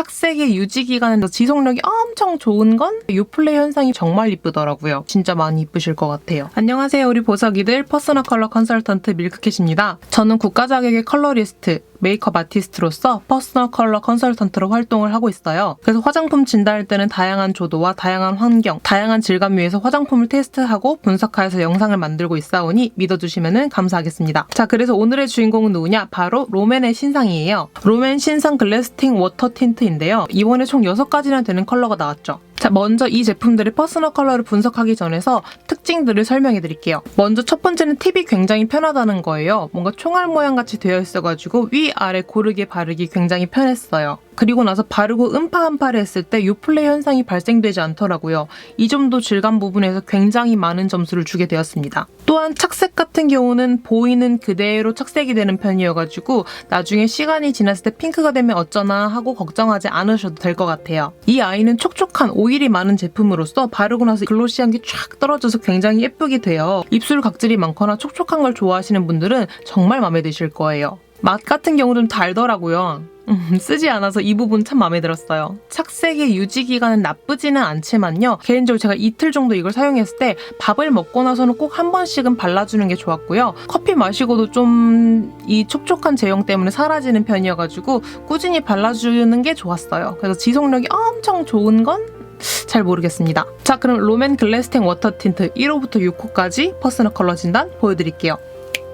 착색의 유지 기간은 지속력이 엄청 좋은 건 유플레 현상이 정말 이쁘더라고요. 진짜 많이 이쁘실 것 같아요. 안녕하세요, 우리 보석이들 퍼스널 컬러 컨설턴트 밀크캣입니다. 저는 국가 자격의 컬러리스트, 메이크업 아티스트로서 퍼스널 컬러 컨설턴트로 활동을 하고 있어요. 그래서 화장품 진단할 때는 다양한 조도와 다양한 환경, 다양한 질감 위에서 화장품을 테스트하고 분석하여서 영상을 만들고 있사오니 믿어주시면 감사하겠습니다. 자, 그래서 오늘의 주인공은 누구냐? 바로 롬앤의 신상이에요. 롬앤 신상 글래스팅 워터 틴트인데요. 이번에 총 6가지나 되는 컬러가 나왔죠. 자, 먼저 이 제품들의 퍼스널 컬러를 분석하기 전에서 특징들을 설명해 드릴게요. 먼저 첫 번째는 팁이 굉장히 편하다는 거예요. 뭔가 총알 모양 같이 되어 있어가지고 위아래 고르게 바르기 굉장히 편했어요. 그리고 나서 바르고 음파음파를 했을 때 유플레 현상이 발생되지 않더라고요. 이 점도 질감 부분에서 굉장히 많은 점수를 주게 되었습니다. 또한 착색 같은 경우는 보이는 그대로 착색이 되는 편이어가지고 나중에 시간이 지났을 때 핑크가 되면 어쩌나 하고 걱정하지 않으셔도 될 것 같아요. 이 아이는 촉촉한 오일이 많은 제품으로서 바르고 나서 글로시한 게 쫙 떨어져서 굉장히 예쁘게 돼요. 입술 각질이 많거나 촉촉한 걸 좋아하시는 분들은 정말 마음에 드실 거예요. 맛 같은 경우는 달더라고요. 음, 쓰지 않아서 이 부분 참 마음에 들었어요. 착색의 유지 기간은 나쁘지는 않지만요. 개인적으로 제가 이틀 정도 이걸 사용했을 때 밥을 먹고 나서는 꼭 한 번씩은 발라주는 게 좋았고요. 커피 마시고도 좀 이 촉촉한 제형 때문에 사라지는 편이어가지고 꾸준히 발라주는 게 좋았어요. 그래서 지속력이 엄청 좋은 건잘 모르겠습니다. 자, 그럼 롬앤 글래스탱 워터 틴트 1호부터 6호까지 퍼스널 컬러 진단 보여드릴게요.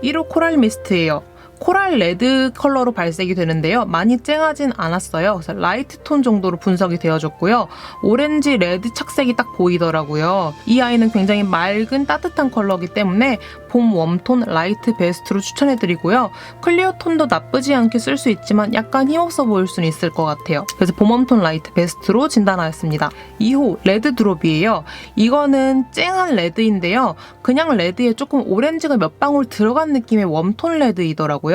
1호 코랄 미스트예요. 코랄 레드 컬러로 발색이 되는데요. 많이 쨍하진 않았어요. 그래서 라이트 톤 정도로 분석이 되어졌고요. 오렌지 레드 착색이 딱 보이더라고요. 이 아이는 굉장히 맑은 따뜻한 컬러이기 때문에 봄 웜톤 라이트 베스트로 추천해드리고요. 클리어 톤도 나쁘지 않게 쓸 수 있지만 약간 힘없어 보일 수는 있을 것 같아요. 그래서 봄 웜톤 라이트 베스트로 진단하였습니다. 2호 레드 드롭이에요. 이거는 쨍한 레드인데요. 그냥 레드에 조금 오렌지가 몇 방울 들어간 느낌의 웜톤 레드이더라고요.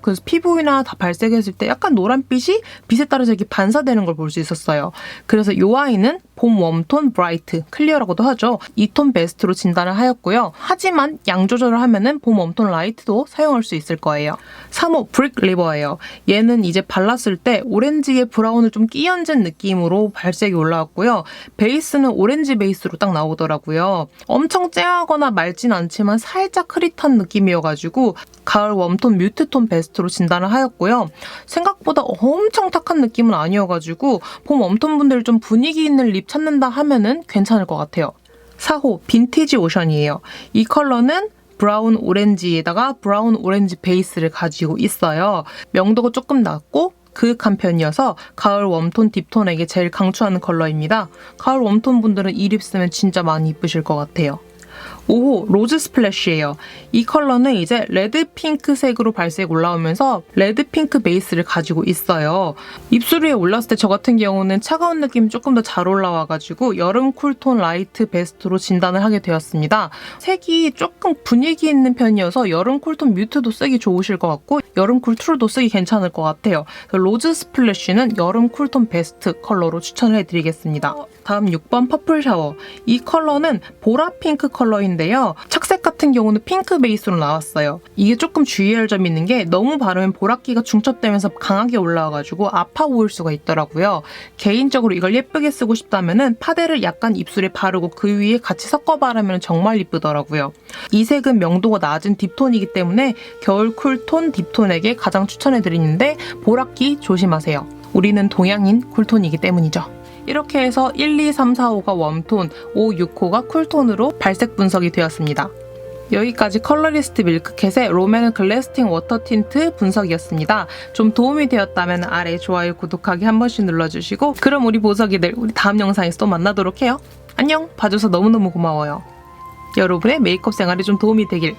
그래서 피부나 다 발색했을 때 약간 노란빛이 빛에 따라서 이렇게 반사되는 걸 볼 수 있었어요. 그래서 이 아이는 봄 웜톤 브라이트 클리어라고도 하죠. 이톤 베스트로 진단을 하였고요. 하지만 양 조절을 하면은 봄 웜톤 라이트도 사용할 수 있을 거예요. 3호 브릭 리버예요. 얘는 이제 발랐을 때 오렌지에 브라운을 좀 끼얹은 느낌으로 발색이 올라왔고요. 베이스는 오렌지 베이스로 딱 나오더라고요. 엄청 쨍하거나 맑진 않지만 살짝 흐릿한 느낌이어가지고 가을 웜톤 뮤트 톤 베스트로 진단을 하였고요. 생각보다 엄청 탁한 느낌은 아니어가지고 봄 웜톤 분들 좀 분위기 있는 립 찾는다 하면은 괜찮을 것 같아요. 4호 빈티지 오션이에요. 이 컬러는 브라운 오렌지에다가 브라운 오렌지 베이스를 가지고 있어요. 명도가 조금 낮고 그윽한 편이어서 가을 웜톤 딥톤에게 제일 강추하는 컬러입니다. 가을 웜톤 분들은 이 립 쓰면 진짜 많이 이쁘실 것 같아요. 5호 로즈 스플래시예요. 이 컬러는 이제 레드 핑크색으로 발색 올라오면서 레드 핑크 베이스를 가지고 있어요. 입술 위에 올랐을 때 저 같은 경우는 차가운 느낌이 조금 더 잘 올라와가지고 여름 쿨톤 라이트 베스트로 진단을 하게 되었습니다. 색이 조금 분위기 있는 편이어서 여름 쿨톤 뮤트도 쓰기 좋으실 것 같고 여름 쿨투르도 쓰기 괜찮을 것 같아요. 로즈 스플래시는 여름 쿨톤 베스트 컬러로 추천을 해드리겠습니다. 다음 6번 퍼플 샤워. 이 컬러는 보라 핑크 컬러인데요. 착색 같은 경우는 핑크 베이스로 나왔어요. 이게 조금 주의할 점이 있는 게 너무 바르면 보라기가 중첩되면서 강하게 올라와가지고 아파 보일 수가 있더라고요. 개인적으로 이걸 예쁘게 쓰고 싶다면은 파데를 약간 입술에 바르고 그 위에 같이 섞어 바르면 정말 이쁘더라고요. 이 색은 명도가 낮은 딥톤이기 때문에 겨울 쿨톤 딥톤에게 가장 추천해드리는데 보라기 조심하세요. 우리는 동양인 쿨톤이기 때문이죠. 이렇게 해서 1, 2, 3, 4, 5가 웜톤, 5, 6호가 쿨톤으로 발색 분석이 되었습니다. 여기까지 컬러리스트 밀크캣의 롬앤 글래스팅 워터 틴트 분석이었습니다. 좀 도움이 되었다면 아래 좋아요, 구독하기 한 번씩 눌러주시고 그럼 우리 보석이들 우리 다음 영상에서 또 만나도록 해요. 안녕! 봐줘서 너무너무 고마워요. 여러분의 메이크업 생활에 좀 도움이 되길